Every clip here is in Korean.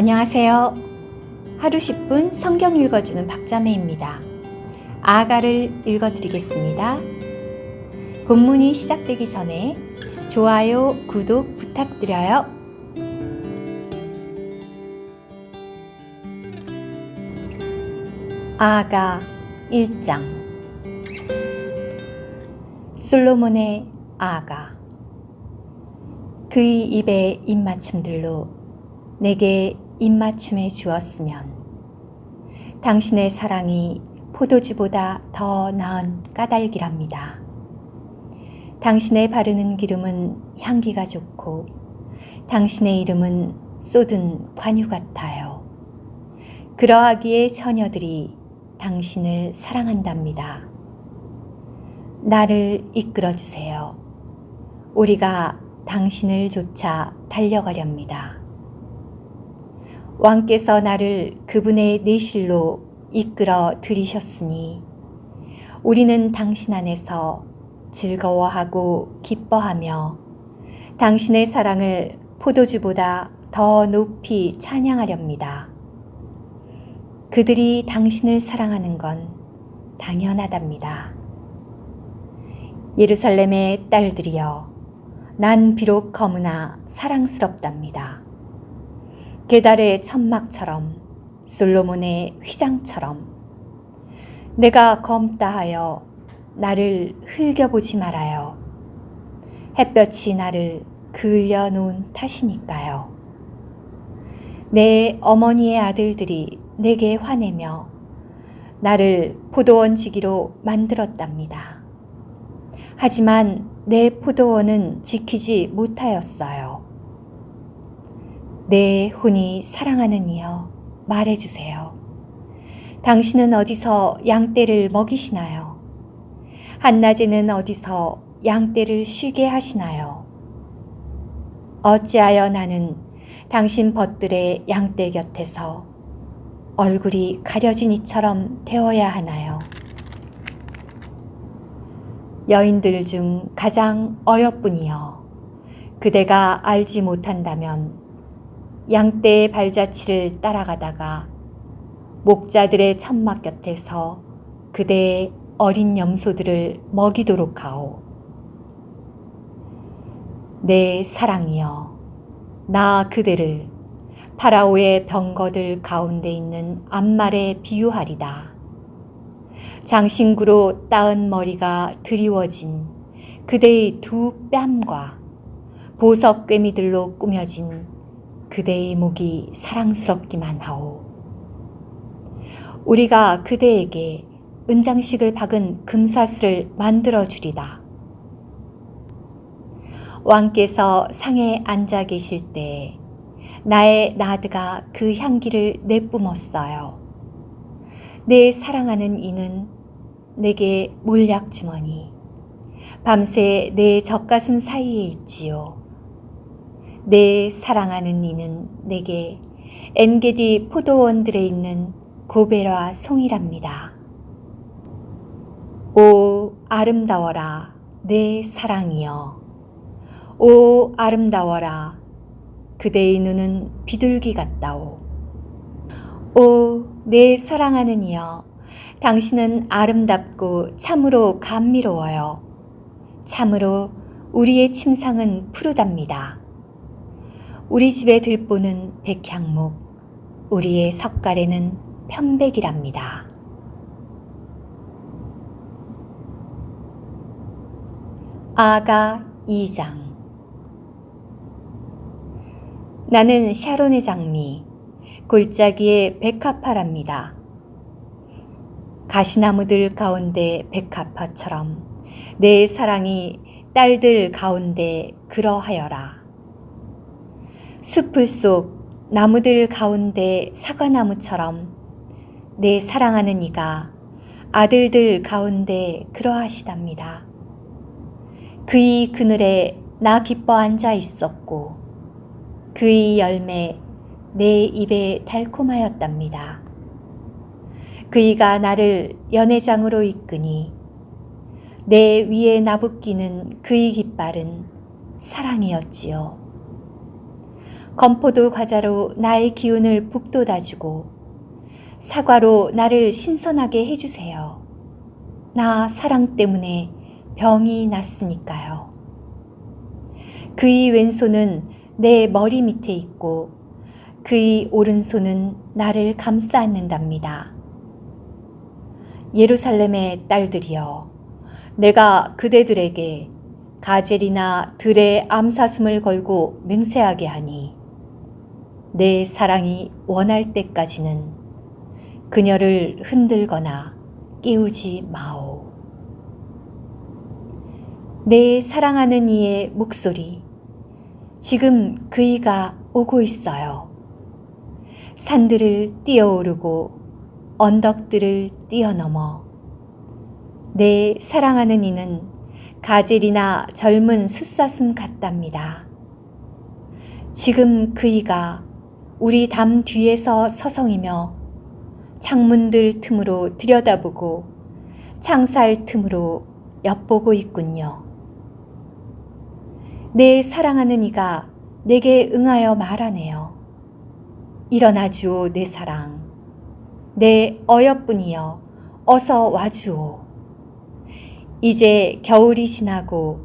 안녕하세요. 하루 10분 성경 읽어주는 박자매입니다. 아가를 읽어드리겠습니다. 본문이 시작되기 전에 좋아요, 구독 부탁드려요. 아가 1장 솔로몬의 아가 그의 입의 입맞춤들로 내게 입맞춤해 주었으면 당신의 사랑이 포도주보다 더 나은 까닭이랍니다. 당신의 바르는 기름은 향기가 좋고 당신의 이름은 쏟은 관유 같아요. 그러하기에 처녀들이 당신을 사랑한답니다. 나를 이끌어 주세요. 우리가 당신을 쫓아 달려가렵니다. 왕께서 나를 그분의 내실로 이끌어 들이셨으니 우리는 당신 안에서 즐거워하고 기뻐하며 당신의 사랑을 포도주보다 더 높이 찬양하렵니다. 그들이 당신을 사랑하는 건 당연하답니다. 예루살렘의 딸들이여, 난 비록 검으나 사랑스럽답니다. 계달의 천막처럼 솔로몬의 휘장처럼 내가 검다 하여 나를 흘겨보지 말아요. 햇볕이 나를 그을려 놓은 탓이니까요. 내 어머니의 아들들이 내게 화내며 나를 포도원 지기로 만들었답니다. 하지만 내 포도원은 지키지 못하였어요. 내 혼이 사랑하는 이여 말해주세요. 당신은 어디서 양떼를 먹이시나요? 한낮에는 어디서 양떼를 쉬게 하시나요? 어찌하여 나는 당신 벗들의 양떼 곁에서 얼굴이 가려진 이처럼 되어야 하나요? 여인들 중 가장 어여뿐이여 그대가 알지 못한다면 양떼의 발자취를 따라가다가 목자들의 천막 곁에서 그대의 어린 염소들을 먹이도록 하오. 내 사랑이여, 나 그대를 파라오의 병거들 가운데 있는 암말에 비유하리다. 장신구로 따은 머리가 드리워진 그대의 두 뺨과 보석 꿰미들로 꾸며진 그대의 목이 사랑스럽기만 하오. 우리가 그대에게 은장식을 박은 금사슬을 만들어 주리다. 왕께서 상에 앉아 계실 때 나의 나드가 그 향기를 내뿜었어요. 내 사랑하는 이는 내게 몰약 주머니, 밤새 내 젖가슴 사이에 있지요. 내 사랑하는 이는 내게 엔게디 포도원들에 있는 고베라 송이랍니다. 오 아름다워라 내 사랑이여. 오 아름다워라 그대의 눈은 비둘기 같다오. 오 내 사랑하는 이여 당신은 아름답고 참으로 감미로워요. 참으로 우리의 침상은 푸르답니다 우리 집의 들보는 백향목 우리의 석가래는 편백이랍니다. 아가 2장 나는 샤론의 장미, 골짜기의 백합화랍니다. 가시나무들 가운데 백합화처럼 내 사랑이 딸들 가운데 그러하여라. 숲을 속 나무들 가운데 사과나무처럼 내 사랑하는 이가 아들들 가운데 그러하시답니다. 그의 그늘에 나 기뻐 앉아 있었고 그의 열매 내 입에 달콤하였답니다. 그이가 나를 연회장으로 이끄니 내 위에 나붓기는 그의 깃발은 사랑이었지요. 건포도 과자로 나의 기운을 북돋아주고 사과로 나를 신선하게 해주세요. 나 사랑 때문에 병이 났으니까요. 그의 왼손은 내 머리 밑에 있고 그의 오른손은 나를 감싸 안는답니다. 예루살렘의 딸들이여, 내가 그대들에게 가젤이나 들의 암사슴을 걸고 맹세하게 하니 내 사랑이 원할 때까지는 그녀를 흔들거나 깨우지 마오. 내 사랑하는 이의 목소리. 지금 그이가 오고 있어요. 산들을 뛰어오르고 언덕들을 뛰어넘어 내 사랑하는 이는 가젤이나 젊은 숫사슴 같답니다. 지금 그이가 우리 담 뒤에서 서성이며 창문들 틈으로 들여다보고 창살 틈으로 엿보고 있군요. 내 사랑하는 이가 내게 응하여 말하네요. 일어나 주오 내 사랑. 내 어여뿐이여 어서 와주오. 이제 겨울이 지나고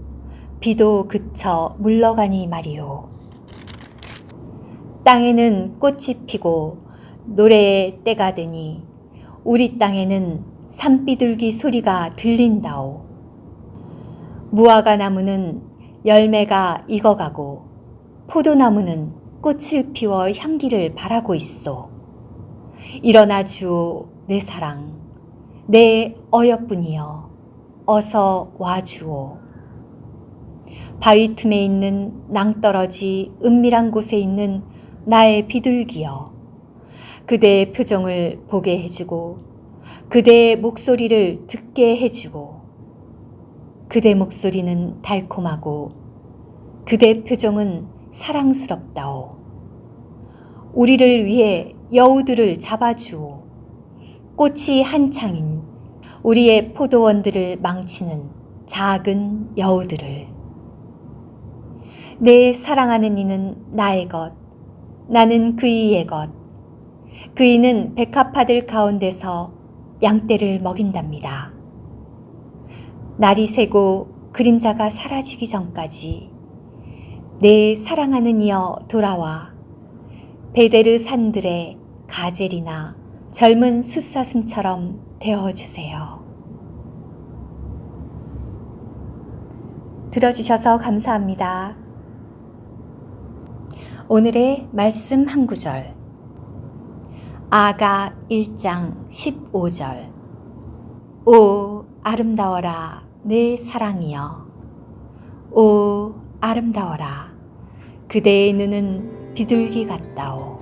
비도 그쳐 물러가니 말이오. 땅에는 꽃이 피고 노래의 때가 되니 우리 땅에는 산비둘기 소리가 들린다오. 무화과 나무는 열매가 익어가고 포도나무는 꽃을 피워 향기를 바라고 있어. 일어나 주오 내 사랑, 내 어여뿐이여 어서 와 주오. 바위 틈에 있는 낭떠러지 은밀한 곳에 있는 나의 비둘기여. 그대의 표정을 보게 해주고, 그대의 목소리를 듣게 해주고, 그대 목소리는 달콤하고, 그대 표정은 사랑스럽다오. 우리를 위해 여우들을 잡아주오. 꽃이 한창인 우리의 포도원들을 망치는 작은 여우들을. 내 사랑하는 이는 나의 것, 나는 그이의 것. 그이는 백합화들 가운데서 양떼를 먹인답니다. 날이 새고 그림자가 사라지기 전까지 내 사랑하는 이여 돌아와 베데르 산들의 가젤이나 젊은 숫사슴처럼 되어주세요. 들어주셔서 감사합니다. 오늘의 말씀 한 구절. 아가 1장 15절. 오, 아름다워라, 내 사랑이여. 오, 아름다워라. 그대의 눈은 비둘기 같다오.